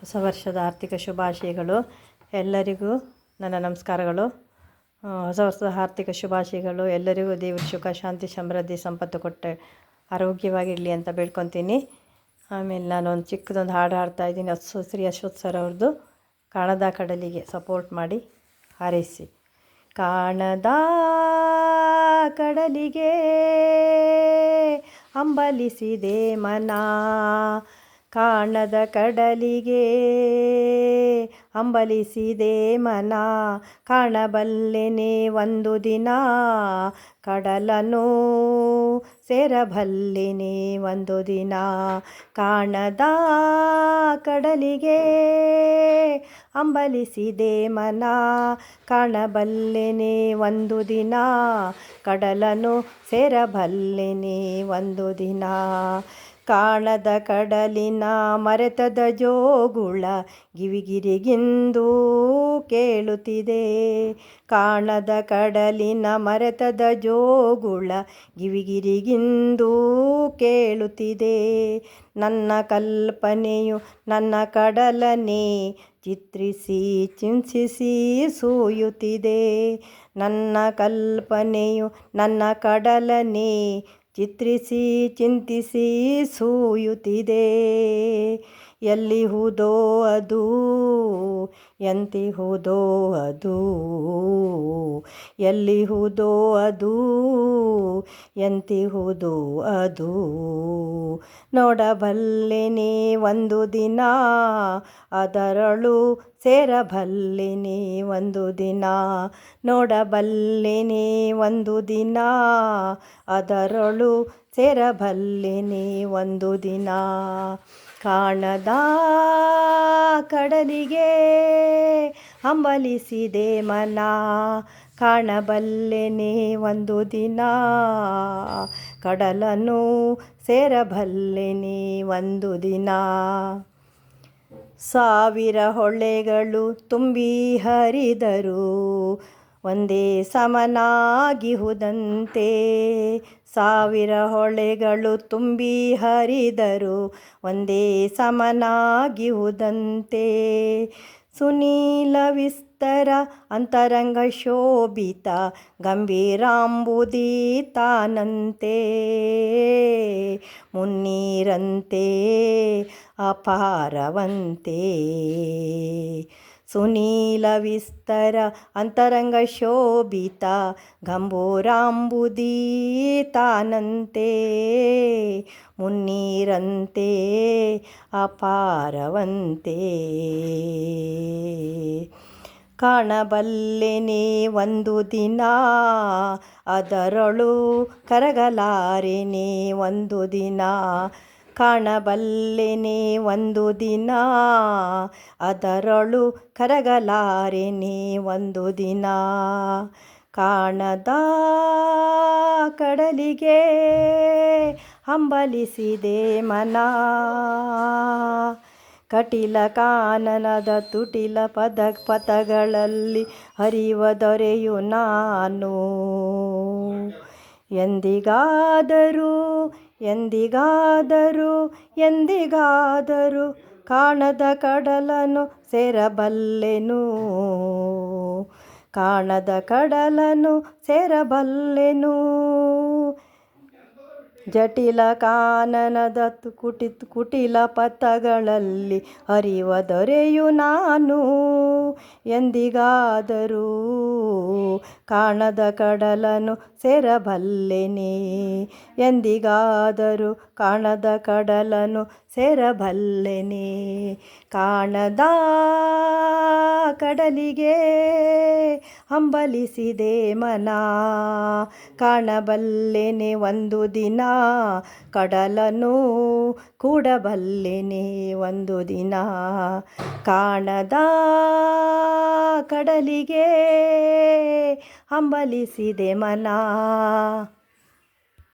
ಹೊಸ ವರ್ಷದ ಆರ್ಥಿಕ ಶುಭಾಶಯಗಳು. ಎಲ್ಲರಿಗೂ ನನ್ನ ನಮಸ್ಕಾರಗಳು. ಹೊಸ ವರ್ಷದ ಆರ್ಥಿಕ ಶುಭಾಶಯಗಳು. ಎಲ್ಲರಿಗೂ ದೇವರು ಸುಖ, ಶಾಂತಿ, ಸಮೃದ್ಧಿ, ಸಂಪತ್ತು ಕೊಟ್ಟೆ ಆರೋಗ್ಯವಾಗಿರಲಿ ಅಂತ ಬೇಡ್ಕೊತೀನಿ. ಆಮೇಲೆ ನಾನು ಒಂದು ಚಿಕ್ಕದೊಂದು ಹಾಡು ಹಾಡ್ತಾ ಇದ್ದೀನಿ. ಅಶ್ವ ಶ್ರೀ ಅಶ್ವಥ್ ಸರ್ ಅವ್ರದ್ದು. ಕಾಣದ ಕಡಲಿಗೆ ಸಪೋರ್ಟ್ ಮಾಡಿ ಹಾರೈಸಿ. ಕಾಣದ ಕಡಲಿಗೆ ಅಂಬಲಿಸಿದೆ ಮನ. ಕಾಣದ ಕಡಲಿಗೆ ಅಂಬಲಿಸಿದೆ ಮನ. ಕಾಣಬಲ್ಲೆನೆ ಒಂದು ದಿನ, ಕಡಲನು ಸೇರಬಲ್ಲೆನೆ ಒಂದು ದಿನ. ಕಾಣದ ಕಡಲಿಗೆ ಅಂಬಲಿಸಿದೆ ಮನ. ಕಾಣಬಲ್ಲೆನೆ ಒಂದು ದಿನ, ಕಡಲನು ಸೇರಬಲ್ಲೆನೆ ಒಂದು ದಿನ. ಕಾಣದ ಕಡಲಿನ ಮರೆತದ ಜೋಗುಳ ಗಿವಿಗಿರಿಗಿಂದು ಕೇಳುತ್ತಿದೆ. ಕಾಣದ ಕಡಲಿನ ಮರೆತದ ಜೋಗುಳ ಗಿವಿಗಿರಿಗಿಂದು ಕೇಳುತ್ತಿದೆ. ನನ್ನ ಕಲ್ಪನೆಯು ನನ್ನ ಕಡಲನೇ ಚಿತ್ರಿಸಿ ಚಿಂತಿಸಿ ಸೂಯುತ್ತಿದೆ. ನನ್ನ ಕಲ್ಪನೆಯು ನನ್ನ ಕಡಲನೆ ಚಿತ್ರಿಸಿ, ಚಿಂತಿಸಿ ಸೂಯುತ್ತಿದೆ. ಎಲ್ಲಿಹುದೋ ಅದು, ಎಂತಿ ಹೋದೋ ಅದು, ಎಲ್ಲಿ ಹೋದೋ ಅದು, ಎಂತಿ ಎಂತಿಹುದೋ ಅದು. ನೋಡಬಲ್ಲೆನೇ ಒಂದು ದಿನ, ಅದರಳು ಸೇರಬಲ್ಲೆನೆ ಒಂದು ದಿನ ನೋಡಬಲ್ಲಿನಿ ಒಂದು ದಿನ, ಅದರಳು ಸೇರಬಲ್ಲಿನಿ ಒಂದು ದಿನ. ಕಾಣದ ಕಡಲಿಗೆ ಹಂಬಲಿಸಿದೆ ಮನ ಕಾಣಬಲ್ಲೆನೆ ಒಂದು ದಿನ ಕಡಲನು ಸೇರಬಲ್ಲೆನೆ ಒಂದು ದಿನ. ಸಾವಿರ ಹೊಳೆಗಳು ತುಂಬಿ ಹರಿದರು. ಒಂದೇ ಸಮನಾಗಿಹುದಂತೆ ಸಾವಿರ ಹೊಳೆಗಳು ತುಂಬಿ ಹರಿದರು. ಒಂದೇ ಸಮನಾಗಿಹುದಂತೆ ಸುನೀಲ ವಿಸ್ತರ ಅಂತರಂಗ ಶೋಭಿತ ಗಂಭೀರಾಂಬುದೀತಾನಂತೆ ಮುನ್ನೀರಂತೆ ಅಪಾರವಂತೆ. ಸುನೀಲ ವಿಸ್ತರ ಅಂತರಂಗ ಶೋಭಿತ ಗಂಭೋರಾಂಬುದೀತಾನಂತೆ ಮುನ್ನೀರಂತೆ ಅಪಾರವಂತೆ. ಕಾಣಬಲ್ಲೆನೆ ಒಂದು ದಿನ. ಅದರಳು ಕರಗಲಾರೆನೆ ಒಂದು ದಿನ. ಕಾಣಬಲ್ಲೆನೆ ಒಂದು ದಿನ. ಅದರಳು ಕರಗಲಾರೆನೆ ಒಂದು ದಿನ. ಕಾಣದ ಕಡಲಿಗೆ ಹಂಬಲಿಸಿದೆ ಮನ. ಕಟಿಲ ಕಾನನದ ತುಟಿಲ ಪದ ಪಥಗಳಲ್ಲಿ ಹರಿವ ದೊರೆಯು ನಾನು. ಎಂದಿಗಾದರೂ ಎಂದಿಗಾದರೂ ಎಂದಿಗಾದರೂ ಕಾಣದ ಕಡಲನು ಸೇರಬಲ್ಲೆನು. ಕಾಣದ ಕಡಲನು ಸೇರಬಲ್ಲೆನು. ಜಟಿಲ ಕಾನನದ ಕುಟಿತ್ ಕುಟಿ ಕುಟಿಲ ಪಥಗಳಲ್ಲಿ ಅರಿವ ದೊರೆಯು ನಾನು. ಎಂದಿಗಾದರೂ ಕಾಣದ ಕಡಲನು ಸೇರಬಲ್ಲೆನೇ ಎಂದಿಗಾದರೂ ಕಾಣದ ಕಡಲನು ಸೇರಬಲ್ಲೆನೆ ಕಾಣದ ಕಡಲಿಗೆ ಹಂಬಲಿಸಿದೆ ಮನ. ಕಾಣಬಲ್ಲೆನೆ ಒಂದು ದಿನ, ಕಡಲನು ಕೂಡಬಲ್ಲೆನೆ ಒಂದು ದಿನ. ಕಾಣದ ಕಡಲಿಗೆ ಹಂಬಲಿಸಿದೆ ಮನ.